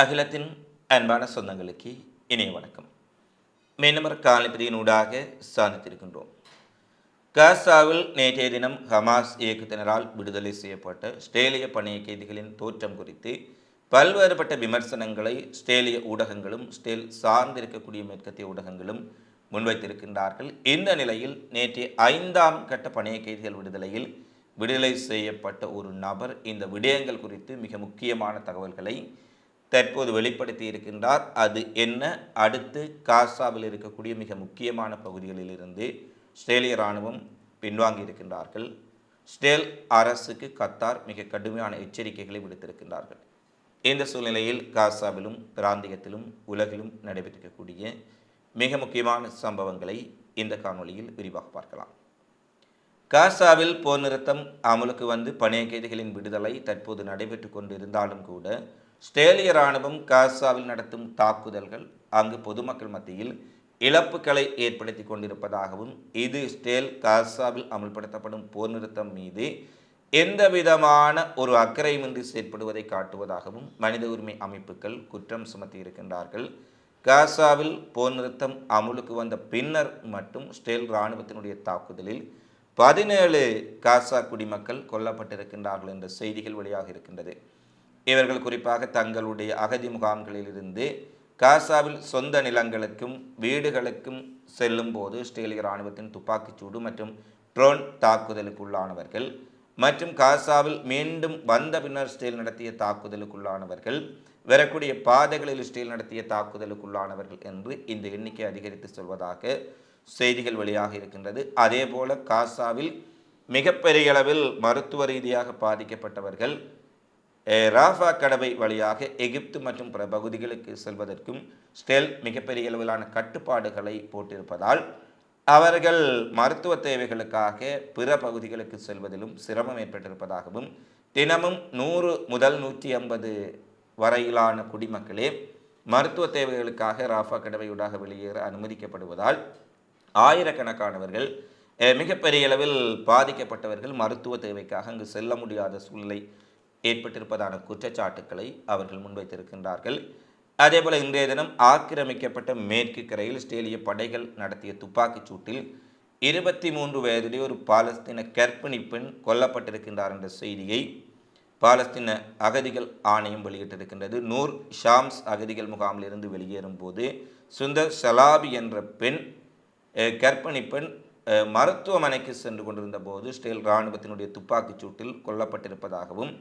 அகிலத்தின் அன்பான சொந்தங்களுக்கு இணைய வணக்கம். மீனவர் காலப்பதியினூடாக சாதித்திருக்கின்றோம் காசாவில் நேற்றைய தினம் ஹமாஸ் இயக்கத்தினரால் விடுதலை செய்யப்பட்ட ஸ்டேலிய பணிய கைதிகளின் தோற்றம் குறித்து பல்வேறுபட்ட விமர்சனங்களை ஸ்டேலிய ஊடகங்களும் ஸ்டேல் சார்ந்திருக்கக்கூடிய மேற்கத்திய ஊடகங்களும் முன்வைத்திருக்கின்றார்கள். இந்த நிலையில் நேற்றைய ஐந்தாம் கட்ட பணிய கைதிகள் விடுதலையில் விடுதலை செய்யப்பட்ட ஒரு நபர் இந்த விடயங்கள் குறித்து மிக முக்கியமான தகவல்களை தற்போது வெளிப்படுத்தி இருக்கின்றார். அது என்ன? அடுத்து காசாவில் இருக்கக்கூடிய மிக முக்கியமான பகுதிகளிலிருந்து ஸ்ட்ரேலிய இராணுவம் பின்வாங்கி இருக்கின்றார்கள். ஸ்டேல் அரசுக்கு கத்தார் மிக கடுமையான எச்சரிக்கைகளை விடுத்திருக்கின்றார்கள். இந்த சூழ்நிலையில் காசாவிலும் பிராந்தியத்திலும் உலகிலும் நடைபெற்றிருக்கக்கூடிய மிக முக்கியமான சம்பவங்களை இந்த காணொலியில் விரிவாக பார்க்கலாம். காசாவில் போர் நிறுத்தம் அமலுக்கு வந்து பணைய கைதிகளின் விடுதலை தற்போது நடைபெற்று கொண்டிருந்தாலும் கூட ஸ்டேலிய இராணுவம் காசாவில் நடத்தும் தாக்குதல்கள் அங்கு பொதுமக்கள் மத்தியில் இழப்புகளை ஏற்படுத்தி கொண்டிருப்பதாகவும் இது ஸ்டேல் காசாவில் அமல்படுத்தப்படும் போர் நிறுத்தம் மீது எந்த விதமான ஒரு அக்கறையுமின்றி செயற்படுவதை காட்டுவதாகவும் மனித உரிமை அமைப்புகள் குற்றம் சுமத்தியிருக்கின்றார்கள். காசாவில் போர் நிறுத்தம் அமுலுக்கு வந்த பின்னர் மட்டும் ஸ்டேல் இராணுவத்தினுடைய தாக்குதலில் பதினேழு காசா குடிமக்கள் கொல்லப்பட்டிருக்கின்றார்கள் என்ற செய்திகள் வெளியாக இருக்கின்றது. இவர்கள் குறிப்பாக தங்களுடைய அகதி முகாம்களிலிருந்து காசாவில் சொந்த நிலங்களுக்கும் வீடுகளுக்கும் செல்லும் போது ஸ்டேலிய இராணுவத்தின் துப்பாக்கிச்சூடு மற்றும் ட்ரோன் தாக்குதலுக்குள்ளானவர்கள் மற்றும் காசாவில் மீண்டும் வந்த பின்னர் ஸ்டேல் நடத்திய தாக்குதலுக்குள்ளானவர்கள் வரக்கூடிய பாதைகளில் ஸ்டீல் நடத்திய தாக்குதலுக்குள்ளானவர்கள் என்று இந்த எண்ணிக்கை அதிகரித்து சொல்வதாக செய்திகள் வெளியாக இருக்கின்றது. அதே போல காசாவில் மிகப்பெரிய அளவில் மருத்துவ ரீதியாக பாதிக்கப்பட்டவர்கள் ராஃபா கடவை வழியாக எகிப்து மற்றும் பிற பகுதிகளுக்கு செல்வதற்கும் ஸ்டெல் மிகப்பெரிய அளவிலான கட்டுப்பாடுகளை போட்டிருப்பதால் அவர்கள் மருத்துவ தேவைகளுக்காக பிற பகுதிகளுக்கு செல்வதிலும் சிரமம் ஏற்பட்டிருப்பதாகவும் தினமும் நூறு முதல் நூற்றி ஐம்பது வரையிலான குடிமக்களே மருத்துவ தேவைகளுக்காக ராஃபா கடவையூடாக வெளியேற அனுமதிக்கப்படுவதால் ஆயிரக்கணக்கானவர்கள் மிகப்பெரிய அளவில் பாதிக்கப்பட்டவர்கள் மருத்துவ தேவைக்காக அங்கு செல்ல முடியாத சூழ்நிலை ஏற்பட்டிருப்பதான குற்றச்சாட்டுக்களை அவர்கள் முன்வைத்திருக்கின்றார்கள். அதேபோல இன்றைய தினம் ஆக்கிரமிக்கப்பட்ட மேற்கு கரையில் ஸ்டேலிய படைகள் நடத்திய துப்பாக்கிச் சூட்டில் இருபத்தி மூன்று வயதிலே ஒரு பாலஸ்தீன கற்பிணி பெண் கொல்லப்பட்டிருக்கின்றார் என்ற செய்தியை பாலஸ்தீன அகதிகள் ஆணையம் வெளியிட்டிருக்கின்றது. நூர் ஷாம்ஸ் அகதிகள் முகாமில் இருந்து வெளியேறும் போது சுந்தர் சலாபி என்ற பெண் கர்ப்பிணி பெண் மருத்துவமனைக்கு சென்று கொண்டிருந்த போது ஸ்டேல் இராணுவத்தினுடைய துப்பாக்கிச் சூட்டில் கொல்லப்பட்டிருப்பதாகவும்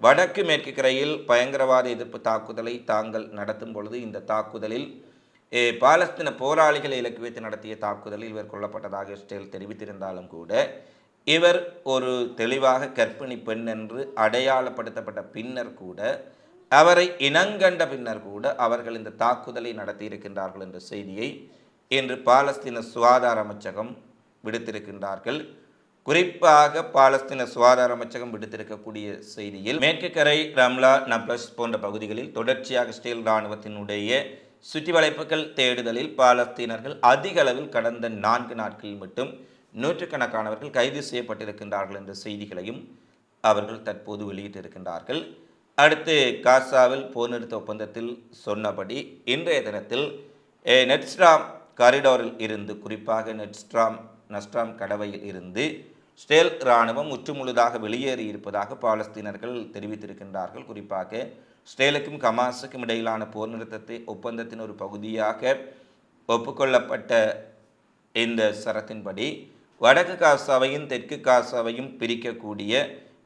வடக்கு மேற்கு கரையில் பயங்கரவாத எதிர்ப்பு தாக்குதலை தாங்கள் நடத்தும் பொழுது இந்த தாக்குதலில் பாலஸ்தீன போராளிகளை இலக்கு வைத்து நடத்திய தாக்குதலில் இவர் கொல்லப்பட்டதாக இஸ்ரேல் தெரிவித்திருந்தாலும் கூட இவர் ஒரு தெளிவாக கர்ப்பிணி பெண் என்று அடையாளப்படுத்தப்பட்ட பின்னர் கூட அவரை இனங்கண்ட பின்னர் கூட அவர்கள் இந்த தாக்குதலை நடத்தியிருக்கின்றார்கள் என்ற செய்தியை இன்று பாலஸ்தீன சுகாதார அமைச்சகம் விடுத்திருக்கின்றார்கள். குறிப்பாக பாலஸ்தீன சுகாதார அமைச்சகம் விடுத்திருக்கக்கூடிய செய்தியில் மேற்கு கரை ரம்லா நப்லஸ் போன்ற பகுதிகளில் தொடர்ச்சியாக ஸ்டீல் இராணுவத்தினுடைய சுற்றி வளைப்புகள் தேடுதலில் பாலஸ்தீனர்கள் அதிக அளவில் கடந்த நான்கு நாட்களில் மட்டும் நூற்றுக்கணக்கானவர்கள் கைது செய்யப்பட்டிருக்கின்றார்கள் என்ற செய்திகளையும் அவர்கள் தற்போது வெளியிட்டிருக்கின்றார்கள். அடுத்து காசாவில் போர் நிறுத்த ஒப்பந்தத்தில் சொன்னபடி இன்றைய தினத்தில் நெட்ஸ்ட்ராம் காரிடோரில் இருந்து குறிப்பாக நெட்ஸ்ட்ராம் நஸ்ட்ராம் கடவையில் இருந்து ஸ்டேல் இராணுவம் முற்றுமுழுதாக வெளியேறி இருப்பதாக பாலஸ்தீனர்கள் தெரிவித்திருக்கின்றார்கள். குறிப்பாக ஸ்டேலுக்கும் கமாஸுக்கும் இடையிலான போர் நிறுத்தத்தை ஒப்பந்தத்தின் ஒரு பகுதியாக ஒப்புக்கொள்ளப்பட்ட இந்த சரத்தின்படி வடக்கு காசாவையும் தெற்கு காசாவையும் பிரிக்கக்கூடிய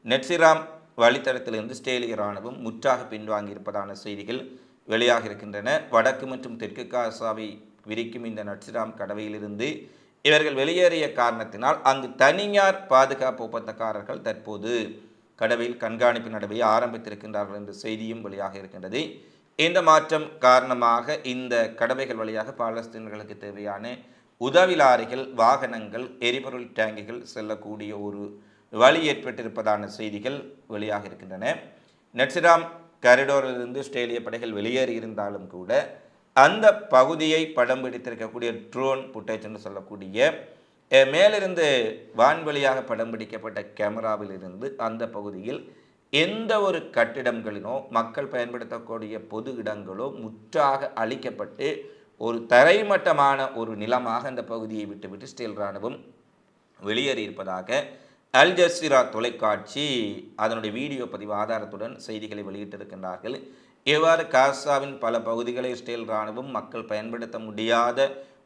நெட்சிராம் வழித்தடத்திலிருந்து ஸ்டேலிய இராணுவம் முற்றாக பின்வாங்கியிருப்பதான செய்திகள் வெளியாக இருக்கின்றன வடக்கு மற்றும் தெற்கு காசாவை விரிக்கும் இந்த நட்சிராம் கடவையிலிருந்து இவர்கள் வெளியேறிய காரணத்தினால் அங்கு தனியார் பாதுகாப்பு ஒப்பந்தக்காரர்கள் தற்போது கடவையில் கண்காணிப்பு நடவையை ஆரம்பித்திருக்கின்றார்கள் என்ற செய்தியும் வெளியாக இருக்கின்றது. இந்த மாற்றம் காரணமாக இந்த கடவைகள் வழியாக பாலஸ்தீனர்களுக்கு தேவையான உதவி லாரிகள் வாகனங்கள் எரிபொருள் டேங்கிகள் செல்லக்கூடிய ஒரு வழி ஏற்பட்டிருப்பதான செய்திகள் வெளியாக இருக்கின்றன. நெட்சிராம் கரிடோரிலிருந்து ஸ்டேலிய படைகள் வெளியேறி இருந்தாலும் கூட அந்த பகுதியை படம் பிடித்திருக்கக்கூடிய ட்ரோன் புட்டேஜ்னு என்று சொல்லக்கூடிய மேலிருந்து வான்வழியாக படம் பிடிக்கப்பட்ட கேமராவில் இருந்து அந்த பகுதியில் எந்த ஒரு கட்டிடங்களினோ மக்கள் பயன்படுத்தக்கூடிய பொது இடங்களோ முற்றாக அழிக்கப்பட்டு ஒரு தரைமட்டமான ஒரு நிலமாக அந்த பகுதியை விட்டுவிட்டு ஸ்டீல் இராணுவம் வெளியேறியிருப்பதாக அல் ஜசீரா தொலைக்காட்சி அதனுடைய வீடியோ பதிவு ஆதாரத்துடன் செய்திகளை வெளியிட்டிருக்கின்றார்கள். இவ்வாறு காசாவின் பல பகுதிகளை இஸ்ரேல் இராணுவம் மக்கள் பயன்படுத்த முடியாத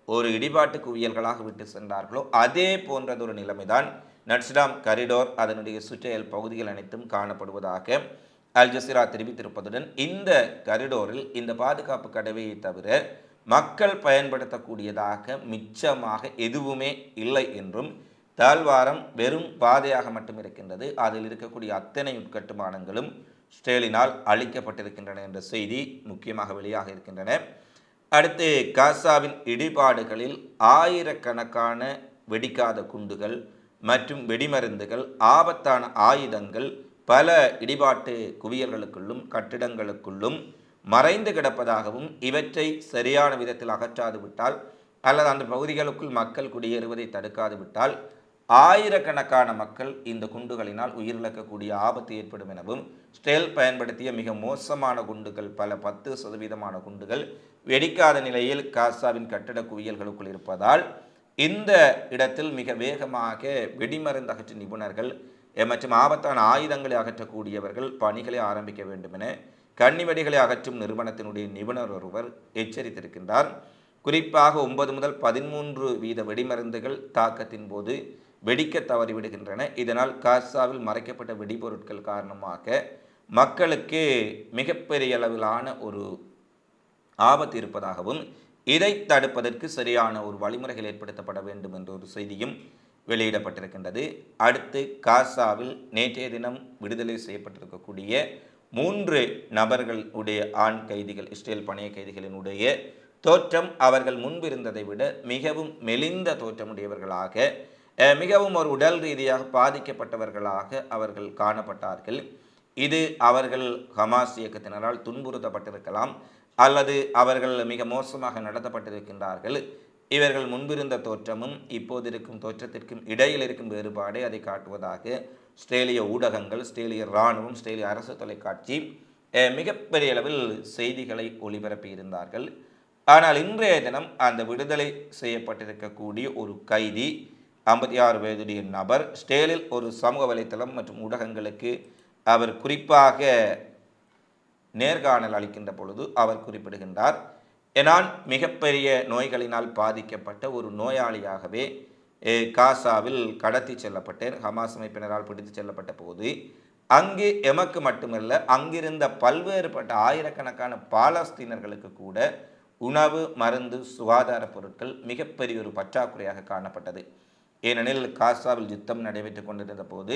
ஒரு இடிபாட்டு குவியல்களாக விட்டு சென்றார்களோ அதே போன்றதொரு நிலைமைதான் நட்ஸ்டாம் கரிடோர் அதனுடைய சுற்றியல் பகுதிகள் அனைத்தும் காணப்படுவதாக அல் ஜசீரா தெரிவித்திருப்பதுடன் இந்த கரிடோரில் இந்த பாதுகாப்பு கடவையை தவிர மக்கள் பயன்படுத்தக்கூடியதாக மிச்சமாக எதுவுமே இல்லை என்றும் தாழ்வாரம் வெறும் பாதையாக மட்டும் இருக்கின்றது. அதில் இருக்கக்கூடிய அத்தனை உட்கட்டுமானங்களும் ஸ்டேலினால் அளிக்கப்பட்டிருக்கின்றன என்ற செய்தி முக்கியமாக வெளியாக இருக்கின்றன. அடுத்து காசாவின் இடிபாடுகளில் ஆயிரக்கணக்கான வெடிக்காத குண்டுகள் மற்றும் வெடிமருந்துகள் ஆபத்தான ஆயுதங்கள் பல இடிபாட்டு குவியல்களுக்குள்ளும் கட்டிடங்களுக்குள்ளும் மறைந்து கிடப்பதாகவும் இவற்றை சரியான விதத்தில் அகற்றாது விட்டால் அல்லது அந்த பகுதிகளுக்குள் மக்கள் குடியேறுவதை தடுக்காது விட்டால் ஆயிரக்கணக்கான மக்கள் இந்த குண்டுகளினால் உயிரிழக்கக்கூடிய ஆபத்து ஏற்படும் எனவும் ஸ்டெல் பயன்படுத்திய மிக மோசமான குண்டுகள் பல பத்து சதவீதமான குண்டுகள் வெடிக்காத நிலையில் காசாவின் கட்டட குவியல்களுக்குள் இருப்பதால் இந்த இடத்தில் மிக வேகமாக வெடிமருந்து அகற்றும் நிபுணர்கள் மற்றும் ஆபத்தான ஆயுதங்களை அகற்றக்கூடியவர்கள் பணிகளை ஆரம்பிக்க வேண்டும் என கன்னிவெடிகளை அகற்றும் நிறுவனத்தினுடைய நிபுணர் ஒருவர் எச்சரித்திருக்கின்றார். குறிப்பாக ஒன்பது முதல் பதிமூன்று வீத வெடிமருந்துகள் தாக்கத்தின் போது வெடிக்க தவறிவிடுகின்றன. இதனால் காசாவில் மறைக்கப்பட்ட வெடிபொருட்கள் காரணமாக மக்களுக்கு மிகப்பெரிய அளவிலான ஒரு ஆபத்து இருப்பதாகவும் இதை தடுப்பதற்கு சரியான ஒரு வழிமுறைகள் ஏற்படுத்தப்பட வேண்டும் என்ற ஒரு செய்தியும் வெளியிடப்பட்டிருக்கின்றது. அடுத்து காசாவில் நேற்றைய தினம் விடுதலை செய்யப்பட்டிருக்கக்கூடிய மூன்று நபர்களுடைய ஆண் கைதிகள் இஸ்ரேல் பணைய கைதிகளினுடைய தோற்றம் அவர்கள் முன்பிருந்ததை விட மிகவும் மெலிந்த தோற்றமுடையவர்களாக மிகவும் ஒரு உடல் ரீதியாக பாதிக்கப்பட்டவர்களாக அவர்கள் காணப்பட்டார்கள். இது அவர்கள் ஹமாஸ் இயக்கத்தினரால் துன்புறுத்தப்பட்டிருக்கலாம் அல்லது அவர்கள் மிக மோசமாக நடத்தப்பட்டிருக்கின்றார்கள். இவர்கள் முன்பிருந்த தோற்றமும் இப்போது இருக்கும் தோற்றத்திற்கும் இடையில் இருக்கும் வேறுபாடே அதை காட்டுவதாக ஸ்ட்ரேலிய ஊடகங்கள் ஸ்ட்ரேலிய இராணுவம் ஸ்ட்ரேலிய அரசு தொலைக்காட்சி மிகப்பெரிய அளவில் செய்திகளை ஒளிபரப்பி இருந்தார்கள். ஆனால் இன்றைய தினம் அந்த விடுதலை செய்யப்பட்டிருக்கக்கூடிய ஒரு கைதி ஐம்பத்தி ஆறு வயதுடைய நபர் ஸ்டேலில் ஒரு சமூக வலைத்தளம் மற்றும் ஊடகங்களுக்கு அவர் குறிப்பாக நேர்காணல் அளிக்கின்ற பொழுது அவர் குறிப்பிடுகின்றார் நான் மிகப்பெரிய நோய்களினால் பாதிக்கப்பட்ட ஒரு நோயாளியாகவே காசாவில் கடத்தி செல்லப்பட்டேன் ஹமாஸ் அமைப்பினரால் பிடித்து செல்லப்பட்ட போது அங்கு எமக்கு மட்டுமல்ல அங்கிருந்த பல்வேறுபட்ட ஆயிரக்கணக்கான பாலஸ்தீனர்களுக்கு கூட உணவு மருந்து சுகாதார பொருட்கள் மிகப்பெரிய ஒரு பற்றாக்குறையாக காணப்பட்டது. ஏனெனில் காசாவில் யுத்தம் நடைபெற்று கொண்டிருந்த போது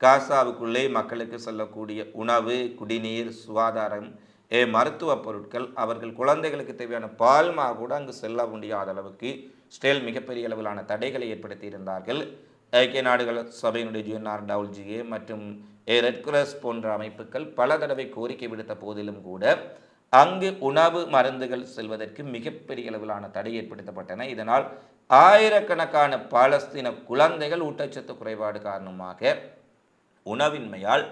காசாவுக்குள்ளே மக்களுக்கு செல்லக்கூடிய உணவு குடிநீர் சுகாதாரம் ஏ மருத்துவ பொருட்கள் அவர்கள் குழந்தைகளுக்கு தேவையான பால்மா கூட அங்கு செல்ல முடியாத அளவுக்கு ஸ்டேல் மிகப்பெரிய அளவிலான தடைகளை ஏற்படுத்தி இருந்தார்கள் ஐக்கிய நாடுகள் சபையினுடைய ஜூஎன்ஆர் டவுல்ஜிஏ மற்றும் ஏ ரெட் கிராஸ் போன்ற அமைப்புகள் பல தடவை கோரிக்கை விடுத்த போதிலும் கூட அங்கு உணவு மருந்துகள் செல்வதற்கு மிகப்பெரிய அளவிலான தடை ஏற்படுத்தப்பட்டன. இதனால் ஆயிரக்கணக்கான பாலஸ்தீன குழந்தைகள் ஊட்டச்சத்து குறைபாடு காரணமாக உணவின்மையால்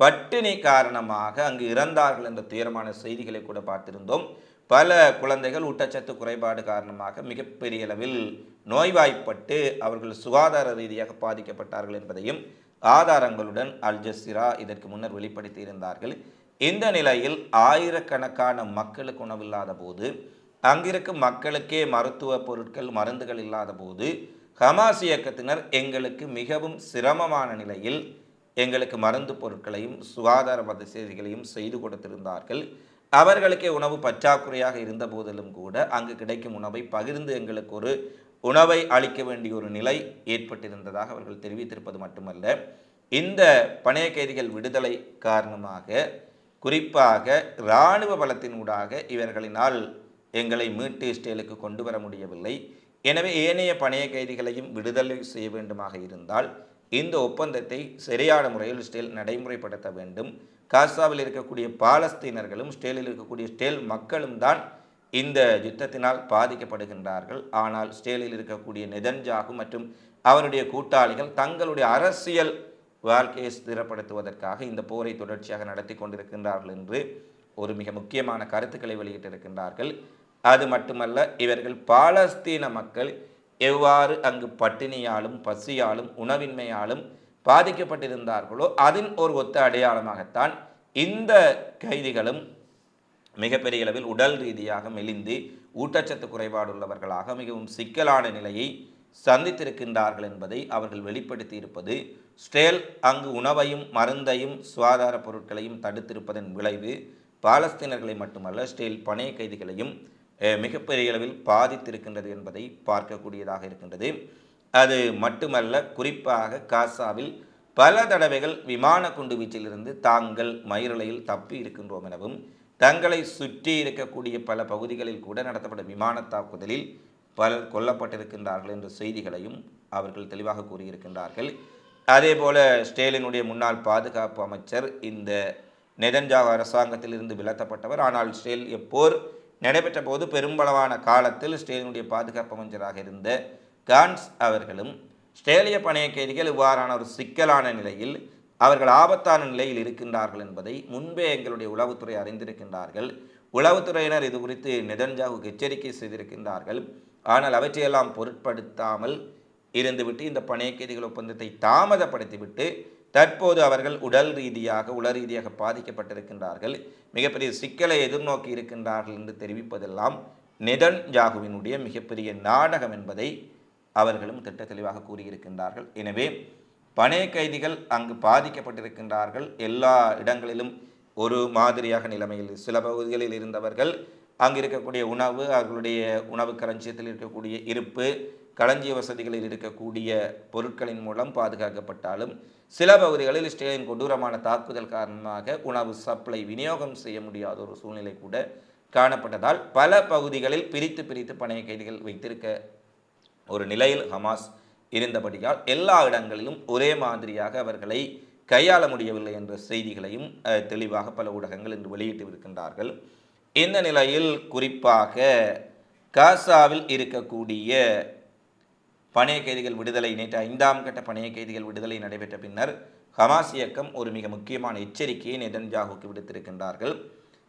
பட்டினி காரணமாக அங்கு இறந்தார்கள் என்ற துயரமான செய்திகளை கூட பார்த்திருந்தோம். பல குழந்தைகள் ஊட்டச்சத்து குறைபாடு காரணமாக மிகப்பெரிய அளவில் நோய்வாய்ப்பட்டு அவர்கள் சுகாதார ரீதியாக பாதிக்கப்பட்டார்கள் என்பதையும் ஆதாரங்களுடன் அல் ஜசிரா இதற்கு முன்னர் வெளிப்படுத்தி இருந்தார்கள் இந்த நிலையில் ஆயிரக்கணக்கான மக்களுக்கு உணவில்லாத போது அங்கிருக்கும் மக்களுக்கே மருத்துவ பொருட்கள் மருந்துகள் இல்லாத போது ஹமாஸ் இயக்கத்தினர் எங்களுக்கு மிகவும் சிரமமான நிலையில் எங்களுக்கு மருந்து பொருட்களையும் சுகாதார வசதிகளையும் செய்து கொடுத்திருந்தார்கள். அவர்களுக்கே உணவு பற்றாக்குறையாக இருந்த போதிலும் கூட அங்கு கிடைக்கும் உணவை பகிர்ந்து எங்களுக்கு ஒரு உணவை அளிக்க வேண்டிய ஒரு நிலை ஏற்பட்டிருந்ததாக அவர்கள் தெரிவித்திருப்பது மட்டுமல்ல இந்த பணைய கைதிகள் விடுதலை காரணமாக குறிப்பாக இராணுவ பலத்தினூடாக இவர்களினால் எங்களை மீட்டு இஸ்ரேலுக்கு கொண்டு வர முடியவில்லை. எனவே ஏனைய பணைய கைதிகளையும் விடுதலை செய்ய வேண்டுமாக இருந்தால் இந்த ஒப்பந்தத்தை சரியான முறையில் ஸ்டேல் நடைமுறைப்படுத்த வேண்டும். காசாவில் இருக்கக்கூடிய பாலஸ்தீனர்களும் ஸ்டேலில் இருக்கக்கூடிய ஸ்டேல் மக்களும் தான் இந்த யுத்தத்தினால் பாதிக்கப்படுகின்றார்கள். ஆனால் ஸ்டேலில் இருக்கக்கூடிய நெதன்ஜாகு மற்றும் அவருடைய கூட்டாளிகள் தங்களுடைய அரசியல் வாழ்க்கையை ஸ்திரப்படுத்துவதற்காக இந்த போரை தொடர்ச்சியாக நடத்தி கொண்டிருக்கின்றார்கள் என்று ஒரு மிக முக்கியமான கருத்துக்களை வெளியிட்டிருக்கின்றார்கள். அது மட்டுமல்ல இவர்கள் பாலஸ்தீன மக்கள் எவ்வாறு அங்கு பட்டினியாலும் பசியாலும் உணவின்மையாலும் பாதிக்கப்பட்டிருந்தார்களோ அதன் ஒரு ஒத்த அடையாளமாகத்தான் இந்த கைதிகளும் மிகப்பெரிய அளவில் உடல் ரீதியாக மெலிந்து ஊட்டச்சத்து குறைபாடுள்ளவர்களாக மிகவும் சிக்கலான நிலையை சந்தித்திருக்கின்றார்கள் என்பதை அவர்கள் வெளிப்படுத்தி இருப்பது ஸ்டேல் அங்கு உணவையும் மருந்தையும் சுகாதார பொருட்களையும் தடுத்திருப்பதன் விளைவு பாலஸ்தீனர்களை மட்டுமல்ல ஸ்டேல் பணைய கைதிகளையும் மிகப்பெரிய அளவில் பாதித்திருக்கின்றது என்பதை பார்க்கக்கூடியதாக இருக்கின்றது. அது மட்டுமல்ல குறிப்பாக காசாவில் பல தடவைகள் விமான குண்டு வீச்சிலிருந்து தாங்கள் மயிரலையில் தப்பி இருக்கின்றோம் எனவும் தங்களை சுற்றி இருக்கக்கூடிய பல பகுதிகளில் கூட நடத்தப்பட்ட விமான தாக்குதலில் பலர் கொல்லப்பட்டிருக்கின்றார்கள் என்ற செய்திகளையும் அவர்கள் தெளிவாக கூறியிருக்கின்றார்கள். அதேபோல ஸ்டேலினுடைய முன்னாள் பாதுகாப்பு அமைச்சர் இந்த நெதன்ஜாக அரசாங்கத்திலிருந்து விலத்தப்பட்டவர். ஆனால் ஸ்டேல் எப்போர் நடைபெற்ற போது பெரும்பளவான காலத்தில் ஸ்டேலினுடைய பாதுகாப்பு அமைச்சராக இருந்த கான்ஸ் அவர்களும் ஸ்டேலிய பணைய கைதிகள் இவ்வாறான ஒரு சிக்கலான நிலையில் அவர்கள் ஆபத்தான நிலையில் இருக்கின்றார்கள் என்பதை முன்பே எங்களுடைய உளவுத்துறை அறிந்திருக்கின்றார்கள். உளவுத்துறையினர் இது குறித்து நெதன்ஜாவுக்கு எச்சரிக்கை செய்திருக்கின்றார்கள். ஆனால் அவற்றையெல்லாம் பொருட்படுத்தாமல் இருந்துவிட்டு இந்த பணைய கைதிகள் ஒப்பந்தத்தை தாமதப்படுத்திவிட்டு தற்போது அவர்கள் உடல் ரீதியாக உள ரீதியாக பாதிக்கப்பட்டிருக்கின்றார்கள். மிகப்பெரிய சிக்கலை எதிர்நோக்கி இருக்கின்றார்கள் என்று தெரிவிப்பதெல்லாம் நெதன் ஜாகுவினுடைய மிகப்பெரிய நாடகம் என்பதை அவர்களும் திட்ட தெளிவாக கூறியிருக்கின்றார்கள். எனவே பணைய கைதிகள் அங்கு பாதிக்கப்பட்டிருக்கின்றார்கள். எல்லா இடங்களிலும் ஒரு மாதிரியாக நிலைமையில் சில பகுதிகளில் இருந்தவர்கள் அங்கு இருக்கக்கூடிய உணவு அவர்களுடைய உணவு களஞ்சியத்தில் இருக்கக்கூடிய இருப்பு களஞ்சிய வசதிகளில் இருக்கக்கூடிய பொருட்களின் மூலம் பாதுகாக்கப்பட்டாலும் சில பகுதிகளில் இஸ்ரேலின் கொடூரமான தாக்குதல் காரணமாக உணவு சப்ளை விநியோகம் செய்ய முடியாத ஒரு சூழ்நிலை கூட காணப்பட்டதால் பல பகுதிகளில் பிரித்து பிரித்து பணைய கைதிகள் வைத்திருக்க ஒரு நிலையில் ஹமாஸ் இருந்தபடியால் எல்லா இடங்களிலும் ஒரே மாதிரியாக அவர்களை கையாள முடியவில்லை என்ற செய்திகளையும் தெளிவாக பல ஊடகங்கள் இன்று வெளியிட்டு இருக்கின்றார்கள் இந்த நிலையில் குறிப்பாக காசாவில் இருக்கக்கூடிய பணைய கைதிகள் விடுதலை நேற்று ஐந்தாம் கட்ட பணைய கைதிகள் விடுதலை நடைபெற்ற பின்னர் ஹமாஸ் இயக்கம் ஒரு மிக முக்கியமான எச்சரிக்கையை நெதன்ஜாகுக்கு விடுத்திருக்கின்றார்கள்.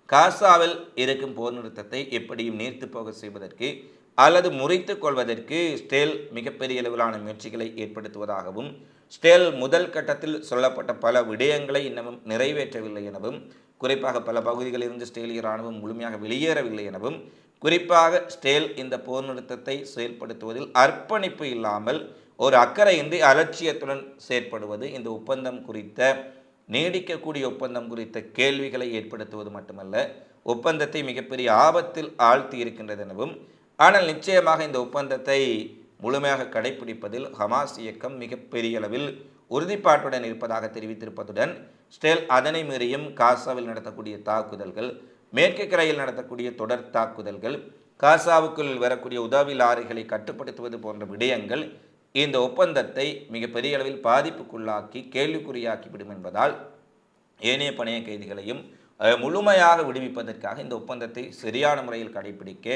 காசாவில் இருக்கும் போர் நிறுத்தத்தை எப்படியும் நீர்த்து போக செய்வதற்கு அல்லது முறித்து கொள்வதற்கு ஸ்டேல் மிகப்பெரிய அளவிலான முயற்சிகளை ஏற்படுத்துவதாகவும் ஸ்டேல் முதல் கட்டத்தில் சொல்லப்பட்ட பல விடயங்களை இன்னமும் நிறைவேற்றவில்லை எனவும் குறிப்பாக பல பகுதிகளில் இருந்து ஸ்டேலிய இராணுவம் முழுமையாக வெளியேறவில்லை எனவும் குறிப்பாக ஸ்டேல் இந்த போர் நிறுத்தத்தை செயல்படுத்துவதில் அர்ப்பணிப்பு இல்லாமல் ஒரு அக்கறையின்றி அலட்சியத்துடன் செயற்படுவது இந்த ஒப்பந்தம் குறித்த நீடிக்கக்கூடிய ஒப்பந்தம் குறித்த கேள்விகளை ஏற்படுத்துவது மட்டுமல்ல ஒப்பந்தத்தை மிகப்பெரிய ஆபத்தில் ஆழ்த்தி இருக்கின்றது எனவும் ஆனால் நிச்சயமாக இந்த ஒப்பந்தத்தை முழுமையாக கடைபிடிப்பதில் ஹமாஸ் இயக்கம் மிகப்பெரிய அளவில் உறுதிப்பாட்டுடன் இருப்பதாக தெரிவித்திருப்பதுடன் ஸ்டேல் அதனை மீறியும் காசாவில் நடத்தக்கூடிய தாக்குதல்கள் மேற்கு கரையில் நடத்தக்கூடிய தொடர் தாக்குதல்கள் காசாவுக்குள் வரக்கூடிய உதவி லாரிகளை கட்டுப்படுத்துவது போன்ற விடயங்கள் இந்த ஒப்பந்தத்தை மிகப்பெரிய அளவில் பாதிப்புக்குள்ளாக்கி கேள்விக்குறியாக்கிவிடும் என்பதால் ஏனைய பணைய கைதிகளையும் முழுமையாக விடுவிப்பதற்காக இந்த ஒப்பந்தத்தை சரியான முறையில் கடைபிடிக்க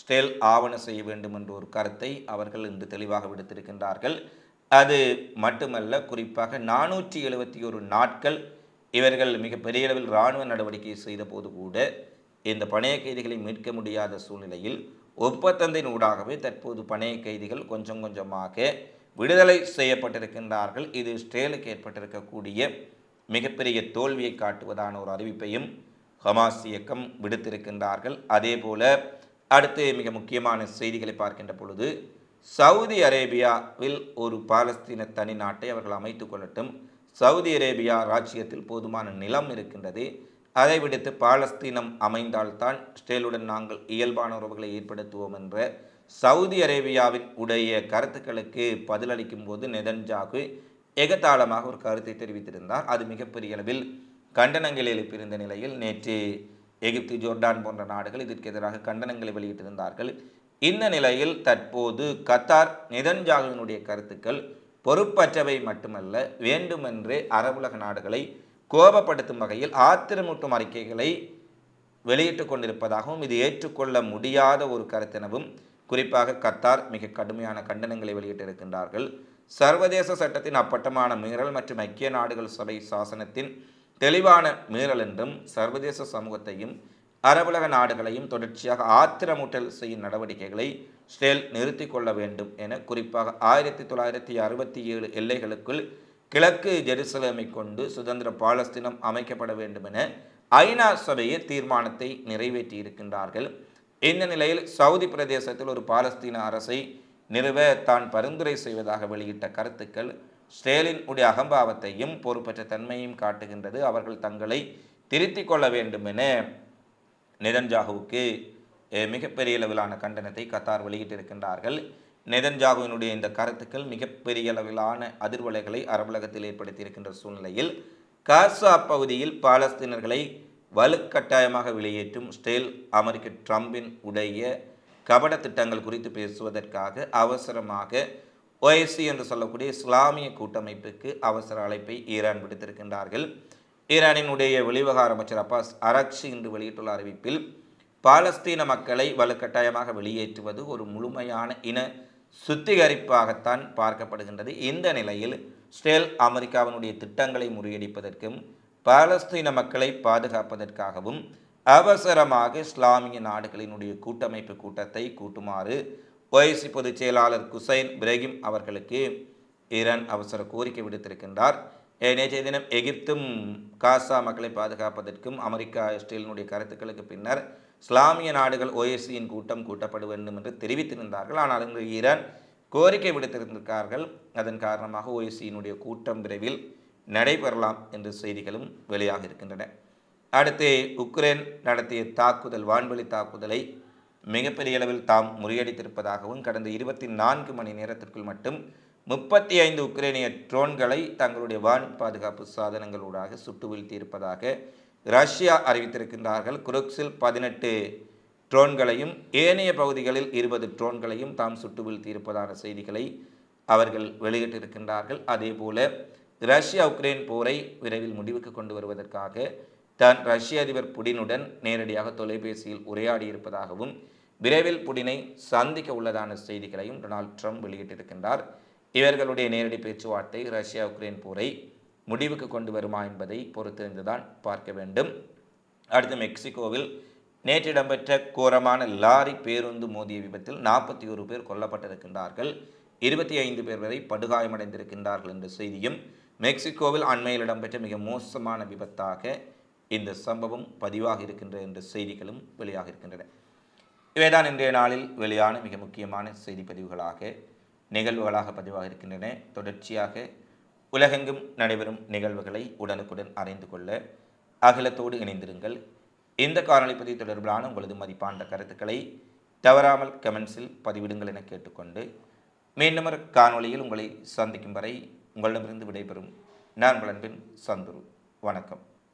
ஸ்டெல் ஆவண செய்ய வேண்டும் என்ற ஒரு கருத்தை அவர்கள் இன்று தெளிவாக விடுத்திருக்கின்றார்கள். அது மட்டுமல்ல குறிப்பாக நானூற்றி எழுபத்தி ஒரு நாட்கள் இவர்கள் மிக பெரிய அளவில் இராணுவ நடவடிக்கை செய்த போது கூட இந்த பணைய கைதிகளை மீட்க முடியாத சூழ்நிலையில் ஒப்பந்தத்தின் ஊடாகவே தற்போது பணைய கைதிகள் கொஞ்சம் கொஞ்சமாக விடுதலை செய்யப்பட்டிருக்கின்றார்கள். இது இஸ்ரேலுக்கு ஏற்பட்டிருக்கக்கூடிய மிகப்பெரிய தோல்வியை காட்டுவதான ஒரு அறிவிப்பையும் ஹமாஸ் இயக்கம் விடுத்திருக்கின்றார்கள். அதே போல அடுத்து மிக முக்கியமான செய்திகளை பார்க்கின்ற பொழுது சவுதி அரேபியாவில் ஒரு பாலஸ்தீன தனி நாட்டை அவர்கள் அமைத்துக் கொள்ளட்டும் சவுதி அரேபியா ராஜ்யத்தில் போதுமான நிலம் இருக்கின்றது. அதை விடுத்து பாலஸ்தீனம் அமைந்தால்தான் ஸ்டேலுடன் நாங்கள் இயல்பான உறவுகளை ஏற்படுத்துவோம் என்ற சவுதி அரேபியாவின் உடைய கருத்துக்களுக்கு பதிலளிக்கும் போது நெதன்ஜாகு எகத்தாளமாக ஒரு கருத்தை தெரிவித்திருந்தார். அது மிகப்பெரிய அளவில் கண்டனங்கள் எழுப்பியிருந்த நிலையில் நேற்று எகிப்து ஜோர்டான் போன்ற நாடுகள் இதற்கு எதிராக கண்டனங்களை வெளியிட்டிருந்தார்கள். இந்த நிலையில் தற்போது கத்தார் நெதன்ஜாகுவினுடைய கருத்துக்கள் பொறுப்பற்றவை மட்டுமல்ல வேண்டுமென்றே அரபுலக நாடுகளை கோபப்படுத்தும் வகையில் ஆத்திரமூட்டும் அறிக்கைகளை வெளியிட்டுக் கொண்டிருப்பதாகவும் இது ஏற்றுக்கொள்ள முடியாத ஒரு கருத்தெனவும் குறிப்பாக கத்தார் மிக கடுமையான கண்டனங்களை வெளியிட்டிருக்கின்றார்கள். சர்வதேச சட்டத்தின் அப்பட்டமான மீறல் மற்றும் ஐக்கிய நாடுகள் சபை சாசனத்தின் தெளிவான மீறல் என்றும் சர்வதேச சமூகத்தையும் அரபுலக நாடுகளையும் தொடர்ச்சியாக ஆத்திரமூட்டல் செய்யும் நடவடிக்கைகளை ஸ்டேல் நிறுத்தி கொள்ள வேண்டும் என குறிப்பாக ஆயிரத்தி தொள்ளாயிரத்தி அறுபத்தி ஏழு எல்லைகளுக்குள் கிழக்கு ஜெருசலேமை கொண்டு சுதந்திர பாலஸ்தீனம் அமைக்கப்பட வேண்டும் என ஐநா சபையில் தீர்மானத்தை நிறைவேற்றியிருக்கின்றார்கள் இந்த நிலையில் சவுதி பிரதேசத்தில் ஒரு பாலஸ்தீன அரசை நிறுவ தான் பரிந்துரை செய்வதாக வெளியிட்ட கருத்துக்கள் ஸ்டேலின் உடைய அகம்பாவத்தையும் பொறுப்பற்ற தன்மையும் காட்டுகின்றது. அவர்கள் தங்களை திருத்திக் கொள்ள வேண்டும் என நெதன்ஜாகுவுக்கு மிகப்பெரிய அளவிலான கண்டனத்தை கத்தார் வெளியிட்டிருக்கின்றார்கள். நெதன்ஜாகுவினுடைய இந்த கருத்துக்கள் மிகப்பெரிய அளவிலான அதிர்வலைகளை அரபுலகத்தில் ஏற்படுத்தியிருக்கின்ற சூழ்நிலையில் காசா பகுதியில் பாலஸ்தீனர்களை வலுக்கட்டாயமாக வெளியேற்றும் ஸ்டேல் அமெரிக்க ட்ரம்பின் உடைய கபட திட்டங்கள் குறித்து பேசுவதற்காக அவசரமாக ஒய்சி என்று சொல்லக்கூடிய இஸ்லாமிய கூட்டமைப்புக்கு அவசர அழைப்பை ஈரான் விடுத்திருக்கின்றார்கள். ஈரானினுடைய வெளிவகார அமைச்சர் அப்பாஸ் அரக்ஷி இன்று வெளியிட்டுள்ள அறிவிப்பில் பாலஸ்தீன மக்களை வலுக்கட்டாயமாக வெளியேற்றுவது ஒரு முழுமையான இன சுத்திகரிப்பாகத்தான் பார்க்கப்படுகின்றது. இந்த நிலையில் ஸ்டேல் அமெரிக்காவினுடைய திட்டங்களை முறியடிப்பதற்கும் பாலஸ்தீன மக்களை பாதுகாப்பதற்காகவும் அவசரமாக இஸ்லாமிய நாடுகளினுடைய கூட்டமைப்பு கூட்டத்தை கூட்டுமாறு ஒய்சி பொதுச் செயலாளர் குசைன் பிரகிம் அவர்களுக்கு ஈரான் அவசர கோரிக்கை விடுத்திருக்கின்றார். நேற்றைய தினம் எகிப்தும் காசா மக்களை பாதுகாப்பதற்கும் அமெரிக்கா இஸ்ரேலினுடைய கருத்துக்களுக்கு பின்னர் இஸ்லாமிய நாடுகள் ஓஎஸ்சியின் கூட்டம் கூட்டப்பட வேண்டும் என்று தெரிவித்திருந்தார்கள். ஆனால் இன்று ஈரான் கோரிக்கை விடுத்திருந்திருக்கார்கள். அதன் காரணமாக ஓஎஸ்சியினுடைய கூட்டம் விரைவில் நடைபெறலாம் என்ற செய்திகளும் வெளியாக இருக்கின்றன. அடுத்து உக்ரைன் நடத்திய தாக்குதல் வான்வெளி தாக்குதலை மிகப்பெரிய அளவில் தாம் முறியடித்திருப்பதாகவும் கடந்த இருபத்தி நான்கு மணி நேரத்திற்குள் மட்டும் முப்பத்தி ஐந்து உக்ரைனிய ட்ரோன்களை தங்களுடைய வான் பாதுகாப்பு சாதனங்களூடாக சுட்டு வீழ்த்தியிருப்பதாக ரஷ்யா அறிவித்திருக்கின்றார்கள். குருக்ஸில் பதினெட்டு ட்ரோன்களையும் ஏனைய பகுதிகளில் இருபது ட்ரோன்களையும் தாம் சுட்டு வீழ்த்தியிருப்பதான செய்திகளை அவர்கள் வெளியிட்டிருக்கின்றார்கள். அதேபோல ரஷ்யா உக்ரைன் போரை விரைவில் முடிவுக்கு கொண்டு வருவதற்காக தான் ரஷ்ய அதிபர் புடினுடன் நேரடியாக தொலைபேசியில் உரையாடியிருப்பதாகவும் விரைவில் புடினை சந்திக்க உள்ளதான செய்திகளையும் டொனால்ட் ட்ரம்ப் வெளியிட்டிருக்கின்றார். இவர்களுடைய நேரடி பேச்சுவார்த்தை ரஷ்யா உக்ரைன் போரை முடிவுக்கு கொண்டு வருமா என்பதை பொறுத்திருந்துதான் பார்க்க வேண்டும். அடுத்து மெக்சிகோவில் நேற்று இடம்பெற்ற கோரமான லாரி பேருந்து மோதிய விபத்தில் நாற்பத்தி ஒரு பேர் கொல்லப்பட்டிருக்கின்றார்கள். இருபத்தி ஐந்து பேர் வரை படுகாயமடைந்திருக்கின்றார்கள் என்ற செய்தியும் மெக்சிகோவில் அண்மையில் இடம்பெற்ற மிக மோசமான விபத்தாக இந்த சம்பவம் பதிவாக இருக்கின்ற என்ற செய்திகளும் வெளியாக இருக்கின்றன. இவைதான் இன்றைய நாளில் வெளியான மிக முக்கியமான செய்தி பதிவுகளாக நிகழ்வுகளாக பதிவாக இருக்கின்றன. தொடர்ச்சியாக உலகெங்கும் நடைபெறும் நிகழ்வுகளை உடனுக்குடன் அறிந்து கொள்ள அகிலத்தோடு இணைந்திருங்கள். இந்த காணொலி பதிவு தொடர்பிலான உங்களது மதிப்பான கருத்துக்களை தவறாமல் கமெண்ட்ஸில் பதிவிடுங்கள் என கேட்டுக்கொண்டு மீண்டும் ஒரு காணொலியில் உங்களை சந்திக்கும் வரை உங்களிடமிருந்து விடைபெறும். நான் உங்கள் அன்பின் சந்துரு. வணக்கம்.